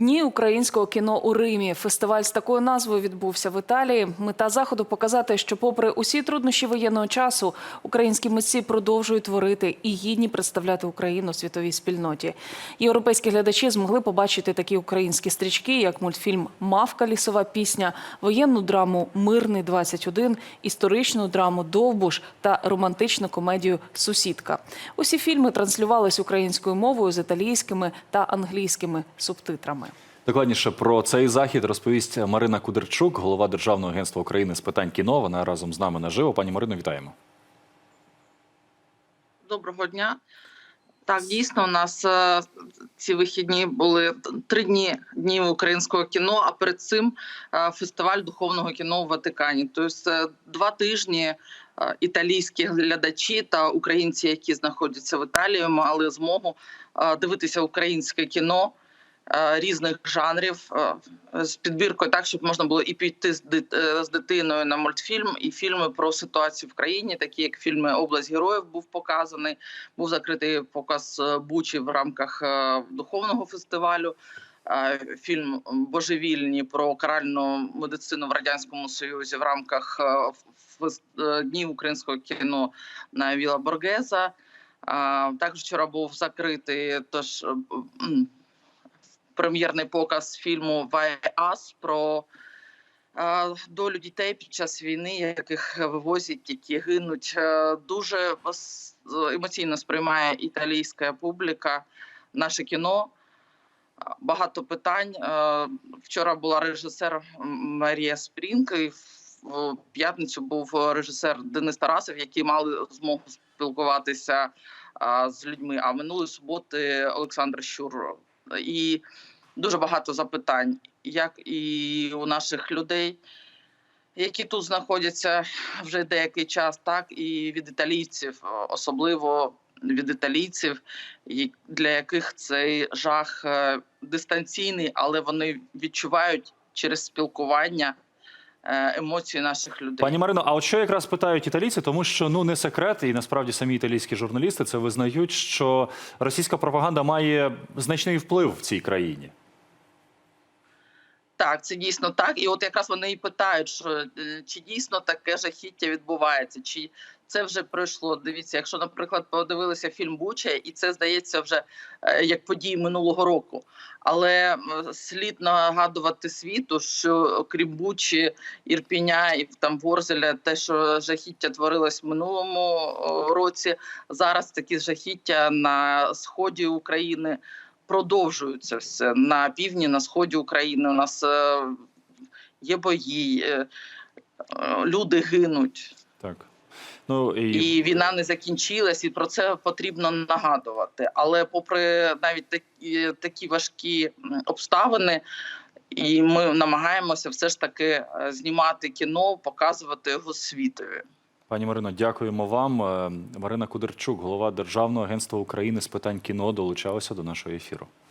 Дні українського кіно у Римі. Фестиваль з такою назвою відбувся в Італії. Мета заходу показати, що, попри усі труднощі воєнного часу, українські митці продовжують творити і гідні представляти Україну світовій спільноті. Європейські глядачі змогли побачити такі українські стрічки, як мультфільм Мавка лісова пісня, воєнну драму Мирний 21 історичну драму Довбуш та романтичну комедію Сусідка. Усі фільми транслювались українською мовою з італійськими та англійськими субтитрами. Докладніше про цей захід розповість Марина Кудерчук, голова Державного агентства України з питань кіно. Вона разом з нами наживо. Пані Марино, вітаємо. Доброго дня. Так, дійсно, у нас е, ці вихідні були три дні днів українського кіно. А перед цим е, фестиваль духовного кіно у Ватикані. Тобто е, два тижні італійські глядачі та українці, які знаходяться в Італії, мали змогу дивитися українське кіно. Е, Різних жанрів е, з підбіркою, так щоб можна було і піти е, з дитиною на мультфільм, і фільми про ситуацію в країні, такі як фільми Область героїв був показаний. Був закритий показ Бучі в рамках духовного фестивалю. Фільм Божевільні про каральну медицину в радянському союзі в рамках днів українського кіно на Віла Боргеза. Також вчора був закритий тож прем'єрний показ фільму «Why Us» про е, долю дітей під час війни, яких вивозять, які гинуть. Е, Дуже емоційно сприймає італійська публіка наше кіно. Е, Багато питань. Е, Вчора була режисер Марія Спрінг, і в п'ятницю був режисер Денис Тарасов, які мали змогу спілкуватися е, з людьми. А минулої суботи Олександр Щур. І дуже багато запитань, як і у наших людей, які тут знаходяться вже деякий час, так і від італійців, особливо від італійців, для яких цей жах е, дистанційний, але вони відчувають через спілкування емоції наших людей. Пані Марино, а от що якраз питають італійці, тому що ну не секрет, і насправді самі італійські журналісти це визнають, що російська пропаганда має значний вплив в цій країні. Так, це дійсно так. І от якраз вони і питають, що е, чи дійсно таке жахіття відбувається, чи це вже пройшло. Дивіться, якщо, наприклад, подивилися фільм Буча, і це здається вже е, як події минулого року. Але слід нагадувати світу, що окрім Бучі, Ірпіня і там Ворзеля, те, що жахіття творилось в минулому році, зараз такі жахіття на сході України продовжується все на півдні, на сході України. У нас е, є бої, е, люди гинуть, Так. Ну і, і війна не закінчилась, і про це потрібно нагадувати. Але, попри навіть такі, такі важкі обставини. І ми намагаємося все ж таки е, знімати кіно, показувати його світові. Пані Марино, дякуємо вам. Е, Марина Кудерчук, голова Державного агентства України з питань кіно, долучалася до нашого ефіру.